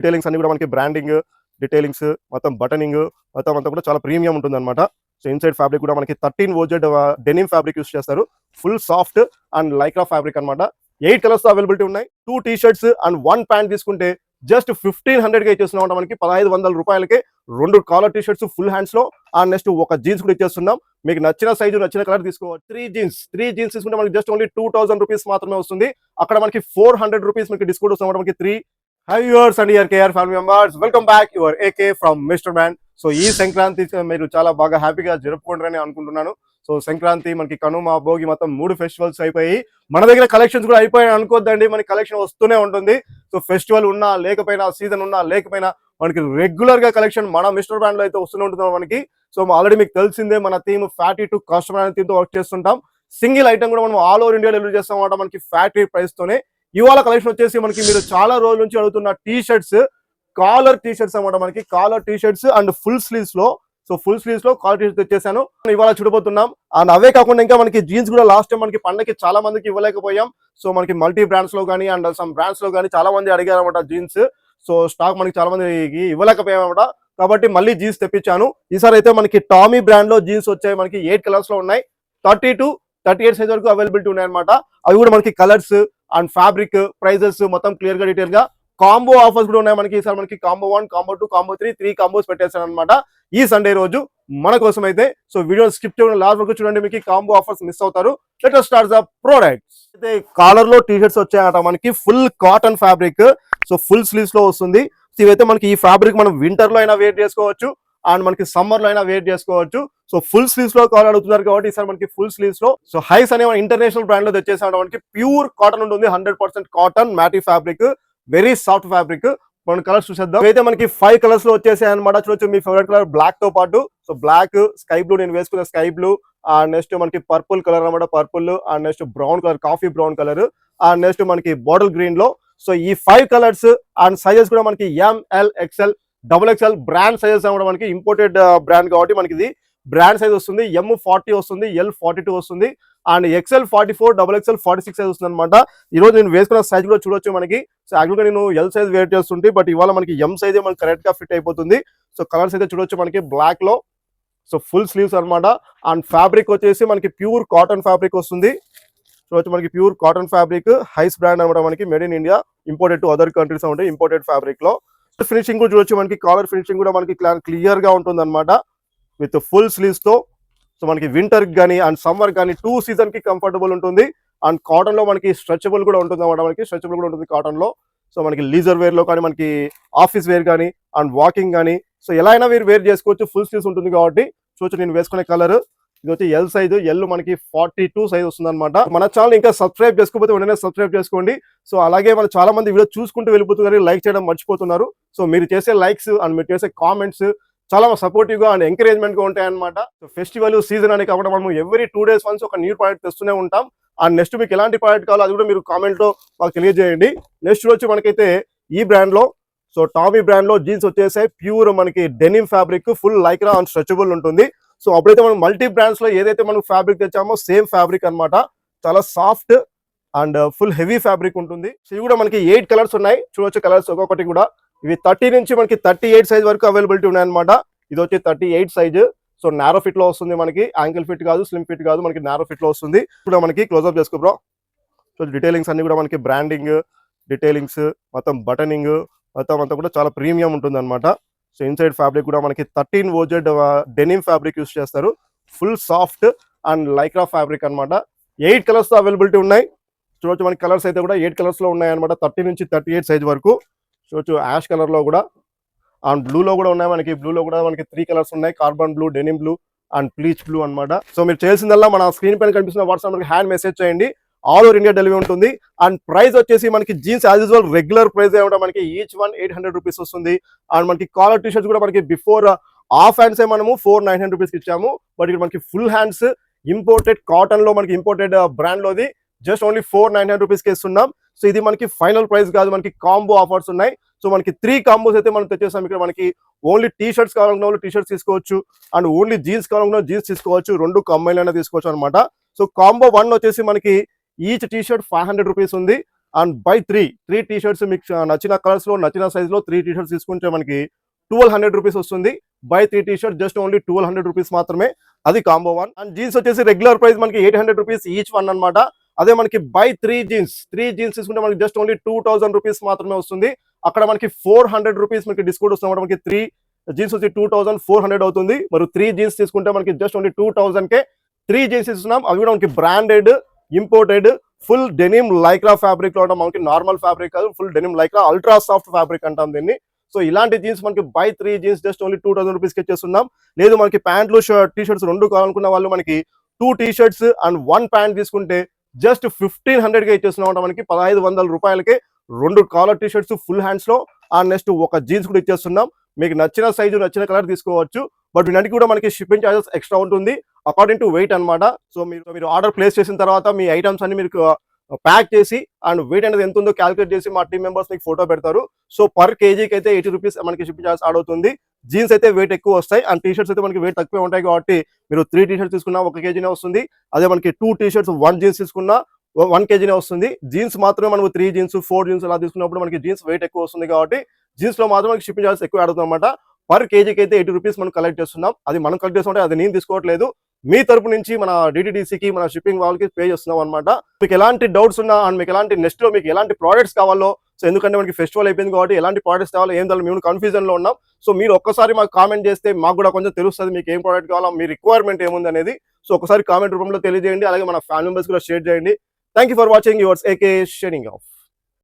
Detailings అన్ని కూడా మనకి బ్రాండింగ్ డీటెయిలింగ్స్ మొత్తం బటనింగ్ మొత్తం అంతా కూడా చాలా ప్రీమియం ఉంటుంది అనమాట సో ఇన్సైడ్ ఫ్యాబ్రిక్ కూడా మనకి thirteen OZ denim fabric use చేస్తారు. Full soft and lycra fabric అన్నమాట. ఎయిట్ కలర్స్ అవైలబిలిటీ ఉన్నాయి. Two T shirts and one pant తీసుకుంటే జస్ట్ ఫిఫ్టీన్ హండ్రెడ్గా ఇచ్చేస్తున్నాం మనకి. పదహైదు వందల రూపాయలకి రెండు కాలర్ టీ షర్ట్స్ ఫుల్ హ్యాండ్స్లో. అండ్ నెక్స్ట్ ఒక జీన్స్ కూడా ఇచ్చేస్తున్నాం. మీకు నచ్చిన సైజు నచ్చిన కలర్ తీసుకోవచ్చు. త్రీ జీన్స్ త్రీ జీన్స్ తీసుకుంటే మనకి just only two thousand rupees మాత్రమే వస్తుంది. అక్కడ మనకి ఫోర్ హండ్రెడ్ రూపీస్ మీకు డిస్కౌంట్ వస్తుంది మనకి three hi yours and year KR family members welcome back your AK from mister man so ఈ సంక్రాంతి మీరు చాలా బాగా హ్యాపీగా జరుపుకుంటారని అనుకుంటున్నాను. సో సంక్రాంతి మనకి కనుమ భోగి మొత్తం మూడు ఫెస్టివల్స్ అయిపోయి మన దగ్గర కలెక్షన్స్ కూడా అయిపోయాయి అనుకోద్దండి. మనకి కలెక్షన్ వస్తూనే ఉంటుంది. సో ఫెస్టివల్ ఉన్నా లేకపోయినా సీజన్ ఉన్నా లేకపోయినా మనకి రెగ్యులర్గా కలెక్షన్ మన మిస్టర్ బ్రాండ్లో అయితే వస్తూనే ఉంటుంది మనకి. సో ఆల్రెడీ మీకు తెలిసిందే మన థీమ్ ఫ్యాటీ టు కస్టమర్ అనే థీమ్తో వర్క్ చేస్తుంటాం. సింగిల్ ఐటమ్ కూడా మనం ఆల్ ఓవర్ ఇండియా డెలివరీ చేస్తాం అనమాట మనకి ఫ్యాక్టరీ ప్రైస్ తోనే. ఇవాళ కలెక్షన్ వచ్చేసి మనకి మీరు చాలా రోజుల నుంచి అడుగుతున్న T shirts collar T shirts అన్నమాట మనకి. Collar T shirts and full స్లీవ్స్లో. So full స్లీవ్స్లో కాలర్ టీ షర్ట్స్ తెచ్చేసాను. ఇవాళ చూడబోతున్నాం. అండ్ అవే కాకుండా ఇంకా మనకి జీన్స్ కూడా లాస్ట్ టైం మనకి పండగకి చాలా మందికి ఇవ్వలేకపోయాం. సో మనకి మల్టీ బ్రాండ్స్లో కానీ అండ్ సమ్ బ్రాండ్స్లో కానీ చాలా మంది అడిగారు అనమాట జీన్స్ సో స్టాక్ మనకి చాలా మందికి ఇవ్వలేకపోయాం అనమాట కాబట్టి మళ్ళీ జీన్స్ తెప్పించాను. ఈసారి అయితే మనకి టామీ బ్రాండ్లో జీన్స్ వచ్చాయి. మనకి ఎయిట్ కలర్స్లో ఉన్నాయి. Thirty to thirty eight size వరకు అవైలబిలిటీ ఉన్నాయి అనమాట అవి కూడా మనకి కలర్స్ అండ్ ఫ్యాబ్రిక్ ప్రైజెస్ మొత్తం క్లియర్గా డీటెయిల్గా కాంబో ఆఫర్స్ కూడా ఉన్నాయి మనకి. ఈసారి మనకి combo one combo two combo three three combos పెట్టేస్తాను అనమాట ఈ సండే రోజు మన కోసం అయితే సో వీడియో స్కిప్ చేయడం లాస్ట్ వరకు చూడండి మీకు కాంబో ఆఫర్స్ మిస్ అవుతారు. లెట్ స్టార్ట్ ద ప్రోడక్ట్స్ అయితే కాలర్లో టీ షర్ట్స్ వచ్చాయట మనకి full cotton fabric so full స్లీవ్స్లో వస్తుంది. సో ఇవైతే మనకి ఈ ఫ్యాబ్రిక్ మనం వింటర్లో అయినా వేర్ చేసుకోవచ్చు అండ్ మనకి సమ్మర్లో అయినా వేర్ చేసుకోవచ్చు. సో ఫుల్ స్లీవ్స్లో కావాలని అడుగుతున్నారు కాబట్టి ఈసారి మనకి ఫుల్ స్లీవ్స్లో. సో హైస్ అనే ఇంటర్నేషనల్ బ్రాండ్లో తెచ్చేసాడు మనకి ప్యూర్ కాటన్ ఉంటుంది hundred percent cotton matty fabric very soft fabric మనం కలర్స్ చూసేద్దాం. అయితే మనకి ఫైవ్ కలర్స్లో వచ్చేసాయి అనమాట చూడొచ్చు మీ ఫేవరెట్ కలర్ బ్లాక్తో పాటు. సో బ్లాక్ స్కై బ్లూ నేను వేసుకున్న స్కై బ్లూ అండ్ నెక్స్ట్ మనకి పర్పుల్ కలర్ అనమాట purple and next brown colour coffee brown colour and next మనకి బాటిల్ గ్రీన్లో. సో ఈ ఫైవ్ కలర్స్ అండ్ సైజెస్ కూడా మనకి M L XL double XL brand sizes అనమాట మనకి ఇంపోర్టెడ్ బ్రాండ్ కాబట్టి మనకి ఇది. బ్రాండ్ సైజ్ వస్తుంది ఎం ఫార్టీ వస్తుంది ఎల్ ఫార్టీ టూ వస్తుంది and XL forty four double XL forty six size వస్తుంది అనమాట ఈ రోజు నేను వేసుకున్న సైజ్ కూడా చూడొచ్చు మనకి. సో యాక్చువల్గా నేను ఎల్ సైజ్ వేర్ చేస్తుంటే బట్ ఇవాళ మనకి ఎం సైజ్ మనకి కరెక్ట్గా ఫిట్ అయిపోతుంది. సో కలర్స్ అయితే చూడొచ్చు మనకి బ్లాక్లో. సో ఫుల్ స్లీవ్స్ అన్నమాట. అండ్ ఫ్యాబ్రిక్ వచ్చేసి మనకి ప్యూర్ కాటన్ ఫ్యాబ్రిక్ వస్తుంది. చూడొచ్చు మనకి ప్యూర్ కాటన్ ఫ్యాబ్రిక్ హైస్ బ్రాండ్ అనమాట మనకి made in India imported to other countries ఉంటాయి ఇంపోర్టెడ్ ఫ్యాబ్రిక్లో. ఫినిషింగ్ కూడా చూడొచ్చు మనకి. కాలర్ ఫినిషింగ్ కూడా మనకి క్లియర్గా ఉంటుంది అనమాట విత్ ఫుల్ స్లీవ్స్తో సో మనకి వింటర్ కానీ అండ్ సమ్మర్ కానీ టూ సీజన్కి కంఫర్టబుల్ ఉంటుంది. అండ్ కాటన్లో మనకి స్ట్రెచబుల్ కూడా ఉంటుంది అనమాట మనకి స్ట్రెచబుల్ కూడా ఉంటుంది కాటన్లో సో మనకి లీజర్ వేర్లో కానీ మనకి ఆఫీస్ వేర్ కానీ అండ్ వాకింగ్ కానీ సో ఎలా అయినా మీరు వేర్ చేసుకోవచ్చు. ఫుల్ స్లీవ్స్ ఉంటుంది కాబట్టి చూడొచ్చు నేను వేసుకునే కలర్. ఇది వచ్చి ఎల్ సైజ్ ఎల్ మనకి ఫార్టీ టూ సైజ్ వస్తుంది అనమాట మన ఛానల్ ఇంకా సబ్స్క్రైబ్ చేసుకోకపోతే వెంటనే సబ్స్క్రైబ్ చేసుకోండి. సో అలాగే మన చాలా మంది వీడియో చూసుకుంటూ వెళ్ళిపోతున్నారు. లైక్ చేయడం మర్చిపోతున్నారు. సో మీరు చేసే లైక్స్ అండ్ మీరు చేసే కామెంట్స్ చాలా సపోర్టివ్గా అండ్ ఎంకరేజ్మెంట్గా గా ఉంటాయి ఫెస్టివల్ సీజన్ అని కాబట్టి మనం ఎవ్రీ టూ డేస్ వన్స్ ఒక న్యూ ప్రోడక్ట్ తెస్తూనే ఉంటాం. అండ్ నెక్స్ట్ మీకు ఎలాంటి ప్రోడక్ట్ కావాలో అది కూడా మీరు కామెంట్లో మాకు తెలియజేయండి. నెక్స్ట్ వచ్చి మనకైతే ఈ బ్రాండ్లో సో టామీ బ్రాండ్లో జీన్స్ వచ్చేసాయి. ప్యూర్ మనకి denim fabric full lycra and stretchable ఉంటుంది. సో అప్పుడైతే మనం మల్టీ బ్రాండ్స్లో ఏదైతే మనం ఫ్యాబ్రిక్ తెచ్చామో సేమ్ ఫ్యాబ్రిక్ అన్నమాట. చాలా soft and full heavy fabric ఉంటుంది. సో ఇవి కూడా మనకి ఎయిట్ కలర్స్ ఉన్నాయి. చూడొచ్చు కలర్స్ ఒక్కొక్కటి కూడా. ఇవి థర్టీ నుంచి మనకి థర్టీ ఎయిట్ సైజ్ వరకు అవైలబిలిటీ ఉన్నాయన్నమాట. ఇది వచ్చి thirty eight size. So narrow ఫిట్లో వస్తుంది మనకి. యాంకిల్ ఫిట్ కాదు స్లిమ్ ఫిట్ కాదు మనకి నారో ఫిట్లో వస్తుంది. కూడా మనకి క్లోజ్అప్ చేసుకో బ్రో సో డీటెయిలింగ్స్ అన్ని కూడా మనకి బ్రాండింగ్ డీటెయిలింగ్స్ మొత్తం బటనింగ్ మొత్తం అంతా కూడా చాలా ప్రీమియం ఉంటుంది అనమాట సో ఇన్సైడ్ ఫ్యాబ్రిక్ కూడా మనకి thirteen OZ denim fabric use చేస్తారు. Full soft and lycra fabric అన్నమాట. ఎయిట్ కలర్స్ అవైలబిలిటీ ఉన్నాయి. చూడొచ్చు మనకి కలర్స్ అయితే కూడా ఎయిట్ కలర్స్లో ఉన్నాయి అనమాట థర్టీ నుంచి థర్టీ ఎయిట్ సైజ్ వరకు. చూడొచ్చు యాష్ కలర్లో కూడా. అండ్ బ్లూ లో కూడా ఉన్నాయి మనకి. బ్లూ లో కూడా మనకి త్రీ కలర్స్ ఉన్నాయి. Carbon blue denim blue and bleach blue అన్నమాట. సో మీరు చేసిందల్లా మన స్క్రీన్ పైన కనిపిస్తున్న వాట్సాప్ మనకి హ్యాండ్ మెసేజ్ చేయండి. ఆల్ ఓవర్ ఇండియా డెలివరీ ఉంటుంది. అండ్ ప్రైస్ వచ్చేసి మనకి jeans as usual regular price ఏమంటే మనకి each one eight hundred rupees వస్తుంది. అండ్ మనకి కాలర్ టీ షర్ట్స్ కూడా మనకి బిఫోర్ హాఫ్ హ్యాండ్స్ మనము ఫోర్ నైన్ హండ్రెడ్ రూపీస్ ఇచ్చాము. బట్ ఇక్కడ మనకి ఫుల్ హ్యాండ్స్ ఇంపోర్టెడ్ కాటన్లో మనకి imported బ్రాండ్లోది. Just only four nine hundred రూపీస్కి ఇస్తున్నాం. సో ఇది మనకి ఫైనల్ ప్రైస్ కాదు మనకి కాంబో ఆఫర్స్ ఉన్నాయి. సో మనకి త్రీ కాంబోస్ అయితే మనం తెచ్చేసాం ఇక్కడ మనకి ఓన్లీ టీ షర్ట్స్ కావాలనుకున్న వాళ్ళు టీ షర్ట్స్ తీసుకోవచ్చు. అండ్ ఓన్లీ జీన్స్ కావాలనుకున్న జీన్స్ తీసుకోవచ్చు. రెండు కంబైన్ అయినా తీసుకోవచ్చు అనమాట సో కాంబో వన్ వచ్చేసి మనకి each T shirt five hundred rupees ఉంది. And buy three three T shirts మీకు నచ్చిన కలర్స్లో నచ్చిన సైజ్లో త్రీ టీ షర్ట్స్ తీసుకుంటే మనకి ట్వెల్వ్ హండ్రెడ్ రూపీస్ వస్తుంది. Buy three T shirt just only twelve hundred rupees మాత్రమే. అది కాంబో వన్. అండ్ జీన్స్ వచ్చేసి రెగ్యులర్ ప్రైస్ మనకి eight hundred rupees each one అనమాట అదే మనకి buy three jeans three jeans తీసుకుంటే మనకి just only two thousand rupees మాత్రమే వస్తుంది. అక్కడ మనకి ఫోర్ హండ్రెడ్ రూపీస్ మనకి డిస్కౌంట్ వస్తుంది మనకి త్రీ జీన్స్ వచ్చి టూ థౌసండ్ ఫోర్ హండ్రెడ్ అవుతుంది. మరి త్రీ జీన్స్ తీసుకుంటే మనకి జస్ట్ ఓన్లీ టూ థౌసండ్ కే త్రీ జీన్స్ ఇస్తున్నాం అవి కూడా మనకి branded imported full denim lycra ఫ్యాబ్రిక్లో మనకి నార్మల్ ఫ్యాబ్రిక్ కాదు full denim lycra ultra soft fabric అంటాం దీన్ని. సో ఇలాంటి జీన్స్ మనకి buy three jeans just only two thousand రూపీస్కి ఇచ్చేస్తున్నాం లేదు మనకి ప్యాంట్లు టీ షర్ట్స్ రెండు కావాలనుకున్న వాళ్ళు మనకి two T shirts and one pant తీసుకుంటే జస్ట్ ఫిఫ్టీన్ హండ్రెడ్గా ఇచ్చేస్తున్నాం మనకి. పదహైదు వందల రూపాయలకి రెండు కాలర్ టీ షర్ట్స్ ఫుల్ హ్యాండ్స్లో అండ్ నెక్స్ట్ ఒక జీన్స్ కూడా ఇచ్చేస్తున్నాం. మీకు నచ్చిన సైజు నచ్చిన కలర్ తీసుకోవచ్చు. బట్ వీటికి కూడా మనకి షిప్పింగ్ చార్జెస్ ఎక్స్ట్రా ఉంటుంది. అకార్డింగ్ టు వెయిట్ అన్నమాట. సో మీరు మీరు ఆర్డర్ ప్లేస్ చేసిన తర్వాత మీ ఐటమ్స్ అన్ని మీరు ప్యాక్ చేసి అండ్ వెయిట్ అనేది ఎంత ఉందో క్యాలిక్యులేట్ చేసి మా టీం మెంబర్స్ మీకు ఫోటో పెడతారు. సో పర్ కేజీకి అయితే ఎయిటీ రూపీస్ మనకి షిప్పింగ్ చార్జ్ ఆడ్ అవుతుంది. జీన్స్ అయితే వెయిట్ ఎక్కువ వస్తాయి అండ్ టీ షర్ట్స్ అయితే మనకి వెయిట్ తక్కువే ఉంటాయి కాబట్టి మీరు త్రీ టీ షర్ట్స్ తీసుకున్నా ఒక కేజీనే వస్తుంది. అదే మనకి two T shirts one jeans తీసుకున్నా వన్ కేజీనే వస్తుంది. జీన్స్ మాత్రమే మనకు త్రీ జీన్స్ ఫోర్ జీన్స్ అలా తీసుకున్నప్పుడు మనకి జీన్స్ వెయిట్ ఎక్కువ వస్తుంది కాబట్టి జీన్స్లో మాత్రం మనకి షిప్పింగ్ చార్జెస్ ఎక్కువ ఆడుతుంది అనమాట పర్ కేజీకి అయితే ఎయిటీ రూపీస్ మనం కలెక్ట్ చేస్తున్నాం. అది మనం కలెక్ట్ చేస్తుంటే అది నేను తీసుకోవట్లేదు. మీ తరపు నుంచి మన డిటీడీసీకి మన షిప్పింగ్ వాళ్ళకి పే చేస్తున్నాం అనమాట మీకు ఎలాంటి డౌట్స్ ఉన్నా అండ్ మీకు ఎలాంటి నెక్స్ట్లో మీకు ఎలాంటి ప్రోడక్ట్స్ కావాలో సో ఎందుకంటే మనకి ఫెస్టివల్ అయిపోయింది కాబట్టి ఎలాంటి ప్రోడక్ట్స్ కావాలో ఏం తెలియదు మేము కన్ఫ్యూజన్లో ఉన్నాం. సో మీరు ఒక్కసారి మాకు కామెంట్ చేస్తే మాకు కూడా కొంచెం తెలుస్తుంది మీకు ఏం ప్రోడక్ట్ కావాలో మీ రిక్వైర్మెంట్ ఏముంది అనేది. సో ఒకసారి కామెంట్ రూపంలో తెలియజేయండి అలాగే మన ఫ్యామిలీ మెంబర్స్ కూడా షేర్ చేయండి. Thank you for watching yours AK sharing of